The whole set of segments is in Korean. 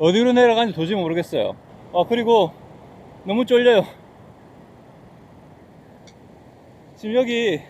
어디로 내려가는지 도저히 모르겠어요. 아, 그리고 너무 쫄려요. 지금 여기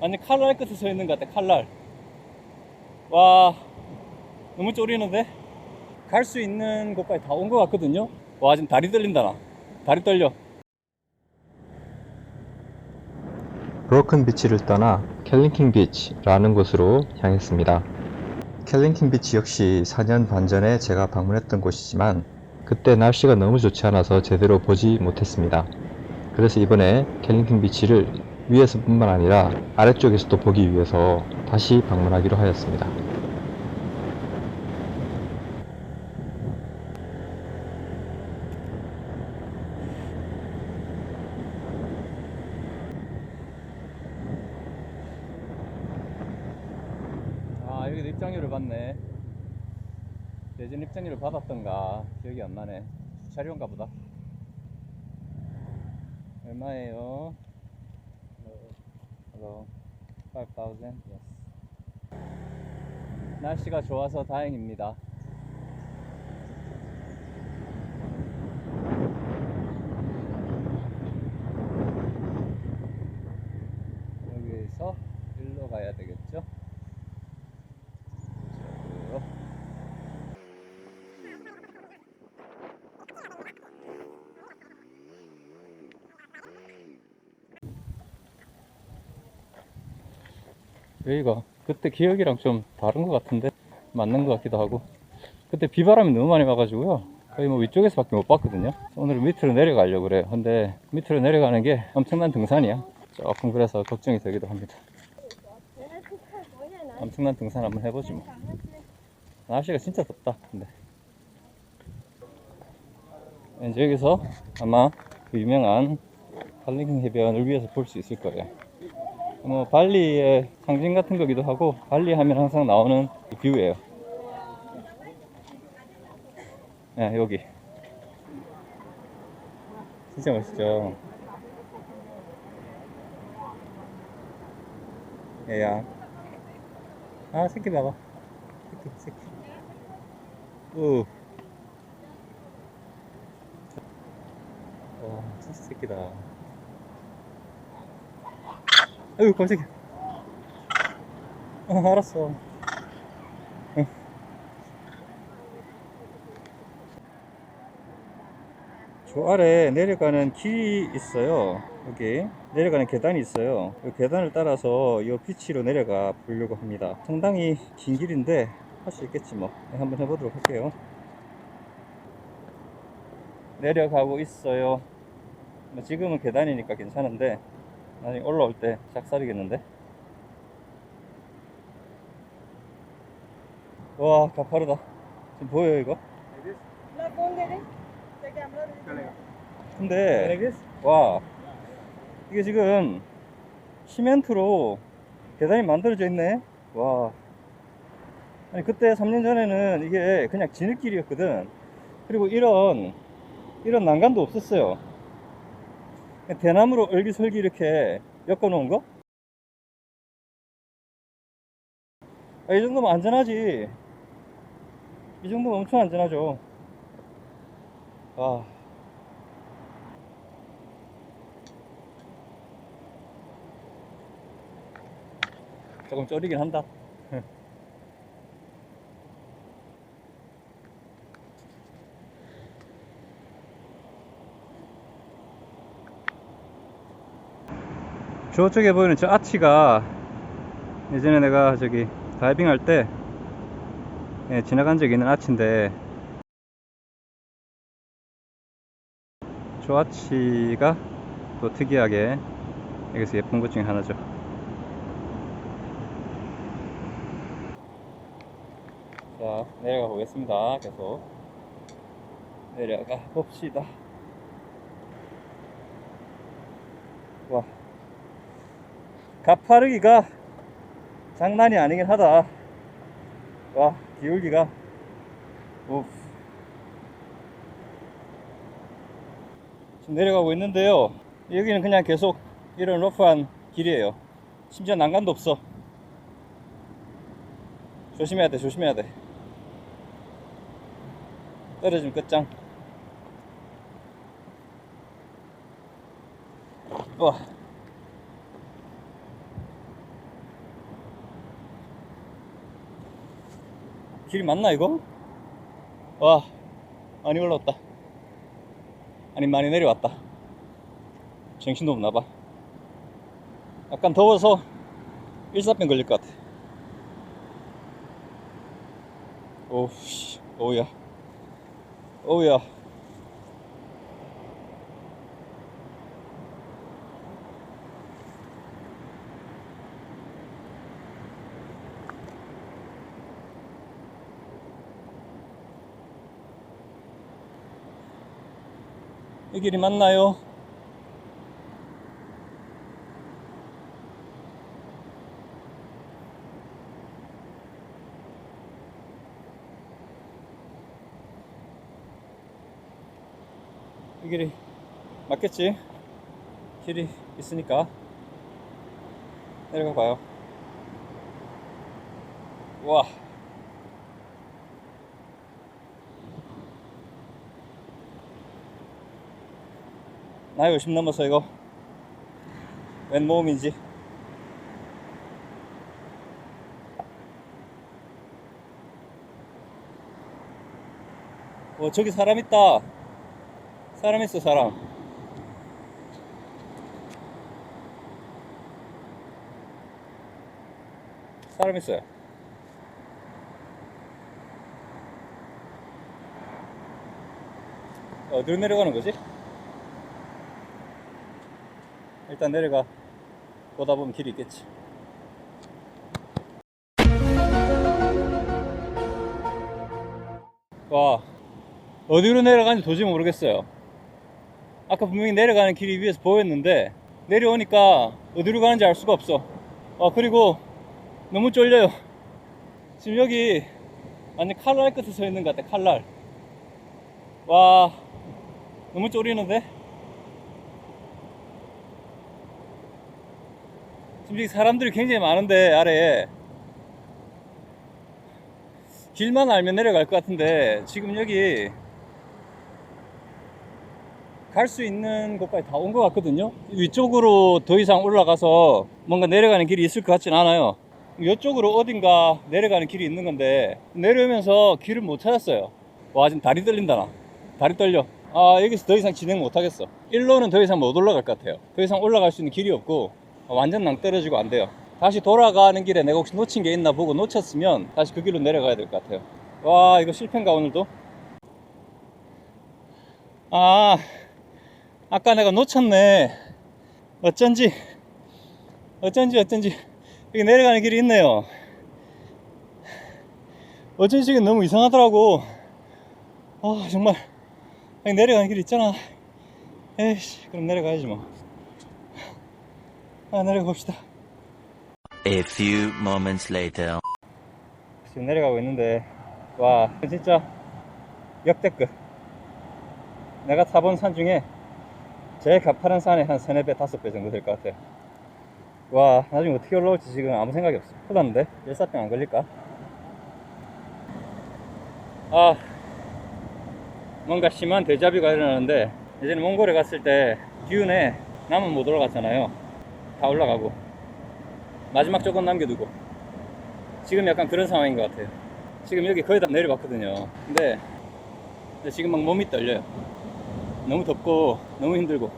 완전 칼날 끝에 서 있는 것 같아, 칼날. 와, 너무 쫄리는데? 갈 수 있는 곳까지 다 온 것 같거든요? 와, 지금 다리 떨린다, 나. 다리 떨려. 브로큰 비치를 떠나 캘링킹 비치라는 곳으로 향했습니다. 캘링킹 비치 역시 4년 반 전에 제가 방문했던 곳이지만 그때 날씨가 너무 좋지 않아서 제대로 보지 못했습니다. 그래서 이번에 캘링킹 비치를 위에서뿐만 아니라 아래쪽에서도 보기 위해서 다시 방문하기로 하였습니다. 아, 여기도 입장료를 받네. 예전 입장료를 받았던가 기억이 안 나네. 주차료인가 보다. 얼마예요? Hello. 5,000. Yes. 날씨가 좋아서 다행입니다. 여기에서 일로 가야 되겠죠? 이쪽으로. 여기가 그때 기억이랑 좀 다른 것 같은데? 맞는 것 같기도 하고. 그때 비바람이 너무 많이 와가지고요. 거의 뭐 위쪽에서 밖에 못 봤거든요. 오늘은 밑으로 내려가려고 그래요. 근데 밑으로 내려가는 게 엄청난 등산이야. 조금 그래서 걱정이 되기도 합니다. 엄청난 등산 한번 해보지 뭐. 날씨가 진짜 덥다 근데. 이제 여기서 아마 그 유명한 할링 해변을 위에서 볼 수 있을 거예요 뭐 발리의 상징 같은 거기도 하고 발리 하면 항상 나오는 그 뷰예요. 야 여기 진짜 멋있죠. 얘야 아 새끼 봐봐 새끼 새끼 우. 와 진짜 새끼다. 아이고 깜짝이야. 어 알았어. 어. 저 아래 내려가는 길이 있어요. 여기 내려가는 계단이 있어요. 이 계단을 따라서 이 비치로 내려가 보려고 합니다. 상당히 긴 길인데 할 수 있겠지 뭐. 네, 한번 해보도록 할게요. 내려가고 있어요. 뭐 지금은 계단이니까 괜찮은데 아니 올라올 때 작살이겠는데? 와 가파르다. 지금 보여요 이거? 근데 와 이게 지금 시멘트로 계단이 만들어져 있네. 와. 아니 그때 3년 전에는 이게 그냥 지느길이었거든. 그리고 이런 이런 난간도 없었어요. 대나무로 얼기설기 이렇게 엮어 놓은 거? 아, 이 정도면 안전하지 이 정도면 엄청 안전하죠 와 조금 쫄리긴 한다. 저쪽에 보이는 저 아치가 예전에 내가 저기 다이빙 할때 예, 지나간 적이 있는 아치인데 저 아치가 또 특이하게 여기서 예쁜 것 중에 하나죠. 자, 내려가 보겠습니다. 계속. 내려가 봅시다. 와. 가파르기가 장난이 아니긴 하다. 와, 기울기가. 우. 지금 내려가고 있는데요. 여기는 그냥 계속 이런 러프한 길이에요. 심지어 난간도 없어. 조심해야 돼, 조심해야 돼. 떨어지면 끝장. 와. 길이 맞나 이거? 와 많이 올라왔다. 아니 많이 내려왔다. 정신도 없나봐. 약간 더워서 일사병 걸릴 것 같아. 오우 씨. 오우야. 오우야 이 길이 맞나요? 이 길이 맞겠지? 길이 있으니까 내려가 봐요. 와. 나이 50 넘어서 이거. 웬 모험인지. 어 저기 사람 있다. 사람 있어 사람. 사람 있어요. 어디로 내려가는 거지? 일단 내려가 보다 보면 길이 있겠지. 와, 어디로 내려가는지 도저히 모르겠어요. 아까 분명히 내려가는 길이 위에서 보였는데, 내려오니까 어디로 가는지 알 수가 없어. 아, 그리고 너무 쫄려요. 지금 여기 완전 칼날 끝에 서 있는 것 같아, 칼날. 와, 너무 쫄리는데? 지금 사람들이 굉장히 많은데 아래에 길만 알면 내려갈 것 같은데 지금 여기 갈 수 있는 곳까지 다 온 것 같거든요? 위쪽으로 더 이상 올라가서 뭔가 내려가는 길이 있을 것 같진 않아요. 이쪽으로 어딘가 내려가는 길이 있는 건데 내려오면서 길을 못 찾았어요. 와 지금 다리 떨린다 나? 다리 떨려. 아 여기서 더 이상 진행 못 하겠어. 일로는 더 이상 못 올라갈 것 같아요. 더 이상 올라갈 수 있는 길이 없고 완전 낭떠러지고 안 돼요. 다시 돌아가는 길에 내가 혹시 놓친 게 있나 보고 놓쳤으면 다시 그 길로 내려가야 될 것 같아요. 와, 이거 실패인가, 오늘도? 아, 아까 내가 놓쳤네. 어쩐지, 어쩐지, 어쩐지. 여기 내려가는 길이 있네요. 어쩐지 이게 너무 이상하더라고. 아, 정말. 내려가는 길 있잖아. 에이씨, 그럼 내려가야지 뭐. 아, 내려가 봅시다. A few moments later. 지금 내려가고 있는데, 와, 진짜 역대급. 내가 타본 산 중에 제일 가파른 산에 한 세네 배, 다섯 배 정도 될 것 같아요. 와, 나중에 어떻게 올라올지 지금 아무 생각이 없어. 났는데? 열사병 안 걸릴까? 아, 뭔가 심한 데자뷰가 일어나는데, 예전에 몽골에 갔을 때, 듀운에 남은 못 올라갔잖아요. 다 올라가고. 마지막 조금 남겨두고. 지금 약간 그런 상황인 것 같아요. 지금 여기 거의 다 내려봤거든요. 근데, 지금 막 몸이 떨려요. 너무 덥고 너무 힘들고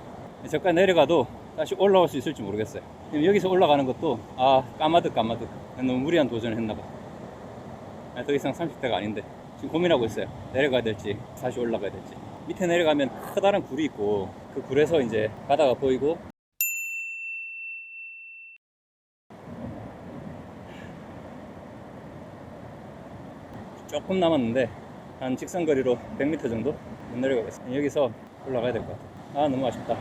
저까지 내려가도 다시 올라올 수 있을지 모르겠어요. 여기서 올라가는 것도 아 까마득 까마득 너무 무리한 도전을 했나봐. 아, 더 이상 30대가 아닌데 지금 고민하고 있어요. 내려가야 될지 다시 올라가야 될지. 밑에 내려가면 커다란 굴이 있고 그 굴에서 이제 바다가 보이고 조금 남았는데 한 직선 거리로 100m 정도 못 내려가겠습니다. 여기서 올라가야 될 것 같아요. 아 너무 아쉽다.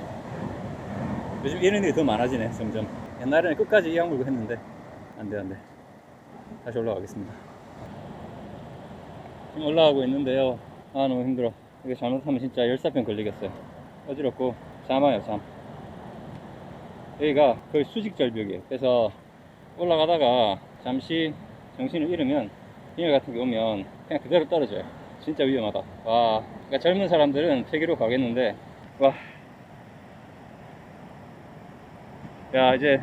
요즘 이런 일이 더 많아지네 점점. 옛날에는 끝까지 이악 물고 했는데 안돼 안돼. 다시 올라가겠습니다. 지금 올라가고 있는데요. 아 너무 힘들어. 이거 잘못하면 진짜 열사병 걸리겠어요. 어지럽고 잠아요 잠. 여기가 거의 수직절벽이에요. 그래서 올라가다가 잠시 정신을 잃으면 빙하 같은 게 오면 그냥 그대로 떨어져요. 진짜 위험하다. 와, 그러니까 젊은 사람들은 폐기로 가겠는데, 와. 야, 이제,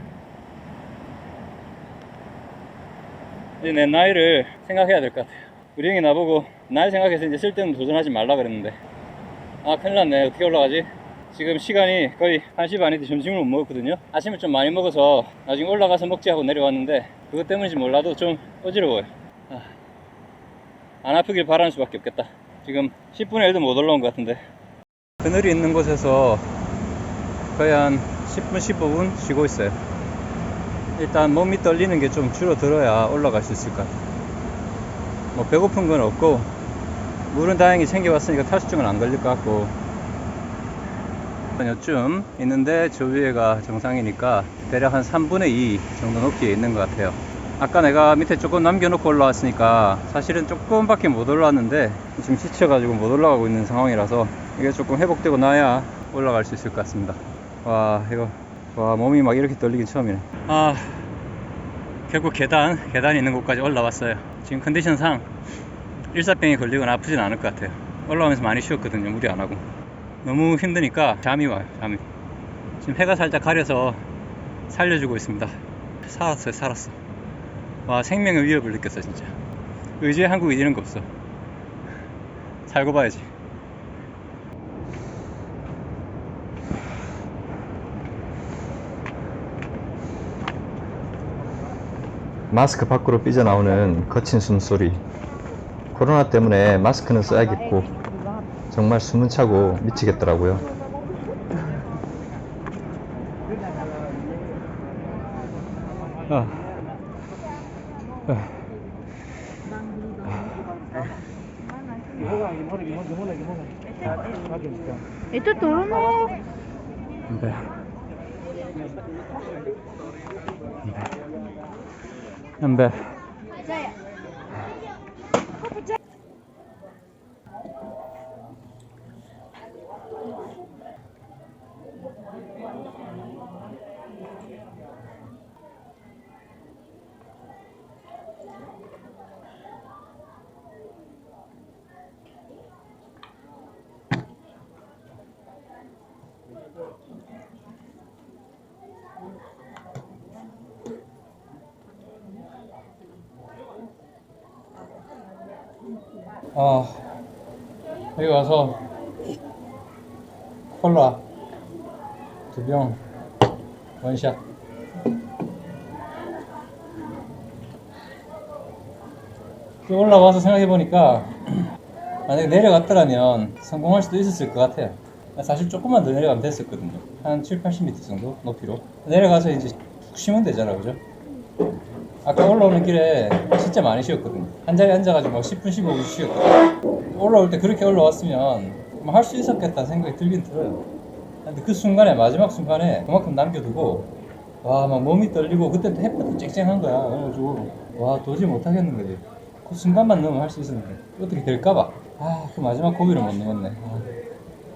이제 내 나이를 생각해야 될 것 같아요. 우리 형이 나보고, 나이 생각해서 이제 쓸데없는 도전하지 말라 그랬는데, 아, 큰일 났네. 어떻게 올라가지? 지금 시간이 거의 1시 반인데 점심을 못 먹었거든요. 아침에 좀 많이 먹어서 나중에 올라가서 먹지 하고 내려왔는데, 그것 때문인지 몰라도 좀 어지러워요. 아, 안 아프길 바라는 수밖에 없겠다. 지금 10분의 1도 못 올라온 것 같은데. 그늘이 있는 곳에서 거의 한 10분, 15분 쉬고 있어요. 일단 몸이 떨리는 게 좀 줄어들어야 올라갈 수 있을 것 같아요. 뭐 배고픈 건 없고, 물은 다행히 챙겨왔으니까 탈수증은 안 걸릴 것 같고, 여쯤 있는데 저 위에가 정상이니까 대략 한 3분의 2 정도 높이에 있는 것 같아요. 아까 내가 밑에 조금 남겨놓고 올라왔으니까 사실은 조금밖에 못 올라왔는데 지금 지쳐가지고 못 올라가고 있는 상황이라서 이게 조금 회복되고 나야 올라갈 수 있을 것 같습니다. 와 이거 와 몸이 막 이렇게 떨리긴 처음이네. 아 결국 계단 계단이 있는 곳까지 올라왔어요. 지금 컨디션상 일사병에 걸리거나 아프진 않을 것 같아요. 올라오면서 많이 쉬었거든요. 무리 안 하고. 너무 힘드니까 잠이 와요. 잠이. 지금 해가 살짝 가려서 살려주고 있습니다. 살았어요. 살았어. 와 생명의 위협을 느꼈어 진짜. 의지의 한국인 이런 거 없어. 살고 봐야지. 마스크 밖으로 삐져나오는 거친 숨소리. 코로나 때문에 마스크는 써야겠고, 정말 숨은 차고 미치겠더라고요. 아. 아. Itu turun loh. 네. 네. 아, 여기 와서 콜라 두 병 원샷. 또 올라와서 생각해 보니까 만약에 내려갔더라면 성공할 수도 있었을 것 같아요. 사실 조금만 더 내려가면 됐었거든요. 한 7, 80m 정도 높이로. 내려가서 이제 푹 쉬면 되잖아, 그죠? 아까 올라오는 길에 진짜 많이 쉬었거든요. 한 자리에 앉아가지고 막 10분, 15분 쉬었거든요. 올라올 때 그렇게 올라왔으면 할 수 있었겠다 생각이 들긴 들어요. 근데 그 순간에, 마지막 순간에 그만큼 남겨두고, 와, 막 몸이 떨리고, 그때도 햇볕도 쨍쨍한 거야. 그래가지고, 와, 도저히 못하겠는 거지. 그 순간만 넣으면 할 수 있었는데, 어떻게 될까봐. 아, 그 마지막 고비를 못 넘었네.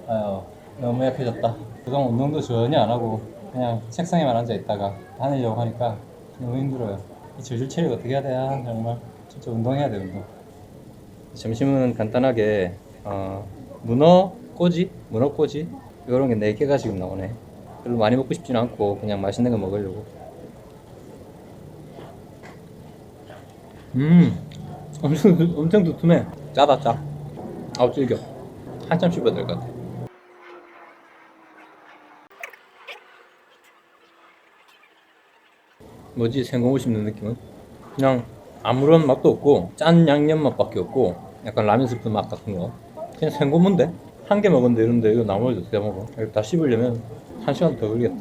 아, 아유, 너무 약해졌다. 그동안 운동도 전혀 안 하고, 그냥 책상에만 앉아 있다가 다니려고 하니까 너무 힘들어요. 이 저질 체력 어떻게 해야 돼야 정말 진짜 운동해야 돼 운동. 점심은 간단하게 어, 문어 꼬지, 문어 꼬지 이런 게 네 개가 지금 나오네. 별로 많이 먹고 싶지는 않고 그냥 맛있는 거 먹으려고. 음, 엄청 엄청 두툼해. 짜다 짜. 아우 질겨. 한참 씹어야 될 것 같아. 뭐지 생고무 씹는 느낌은? 그냥 아무런 맛도 없고 짠 양념 맛밖에 없고 약간 라면 스프 맛 같은 거 그냥 생고무인데 한 개 먹었는데 이런데 이거 나머지 어떻게 먹어? 다 씹으려면 한 시간 더 걸리겠다